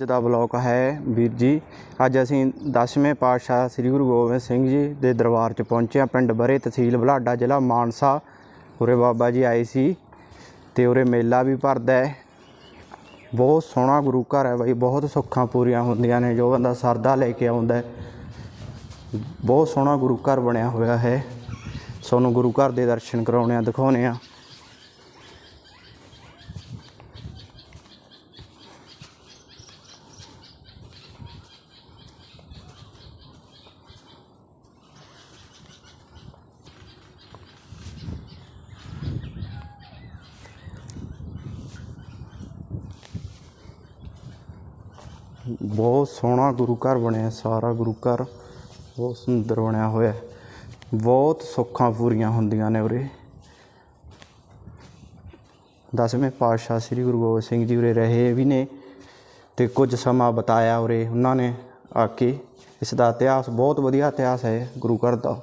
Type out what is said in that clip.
ਅੱਜ ਦਾ ਬਲੌਗ ਹੈ ਵੀਰ ਜੀ। ਅੱਜ ਅਸੀਂ 10ਵੇਂ ਪਾਤਸ਼ਾਹ ਸ੍ਰੀ ਗੁਰੂ ਗੋਬਿੰਦ ਸਿੰਘ ਜੀ ਦੇ ਦਰਬਾਰ 'ਚ ਪਹੁੰਚੇ ਹਾਂ। ਪਿੰਡ ਬਰੇ ਤਹਿਸੀਲ ਬੁਢਲਾਡਾ ਜ਼ਿਲ੍ਹਾ ਮਾਨਸਾ। ਉਰੇ ਬਾਬਾ ਜੀ ਆਏ ਸੀ ਤੇ ਉਰੇ ਮੇਲਾ ਵੀ ਭਰਦਾ ਹੈ। ਬਹੁਤ ਸੋਹਣਾ ਗੁਰੂ ਘਰ ਹੈ ਬਾਈ, ਬਹੁਤ ਸੁੱਖਾਂ ਪੂਰੀਆਂ ਹੁੰਦੀਆਂ ਨੇ, ਜੋ ਬੰਦਾ ਸਰਦਾ ਲੈ ਕੇ ਆਉਂਦਾ ਬਹੁਤ ਸੋਹਣਾ ਗੁਰੂ ਘਰ ਬਣਿਆ ਹੋਇਆ ਹੈ। ਤੁਹਾਨੂੰ ਗੁਰੂ ਘਰ ਦੇ ਦਰਸ਼ਨ ਕਰਾਉਣੇ ਆ ਦਿਖਾਉਣੇ ਆ ਬਹੁਤ ਸੋਹਣਾ ਗੁਰੂ ਘਰ ਬਣਿਆ, ਸਾਰਾ ਗੁਰੂ ਘਰ ਬਹੁਤ ਸੁੰਦਰ ਬਣਿਆ ਹੋਇਆ ਬਹੁਤ ਸੁੱਖਾਂ ਪੂਰੀਆਂ ਹੁੰਦੀਆਂ ਨੇ ਉਰੇ। ਦਸਵੇਂ ਪਾਤਸ਼ਾਹ ਸ੍ਰੀ ਗੁਰੂ ਗੋਬਿੰਦ ਸਿੰਘ ਜੀ ਉਰੇ ਰਹੇ ਵੀ ਨੇ ਤੇ ਕੁਝ ਸਮਾਂ ਬਤਾਇਆ ਉਰੇ ਉਹਨਾਂ ਨੇ ਆ ਕੇ। ਇਸ ਦਾ ਇਤਿਹਾਸ ਬਹੁਤ ਵਧੀਆ ਇਤਿਹਾਸ ਹੈ ਗੁਰੂ ਘਰ ਦਾ।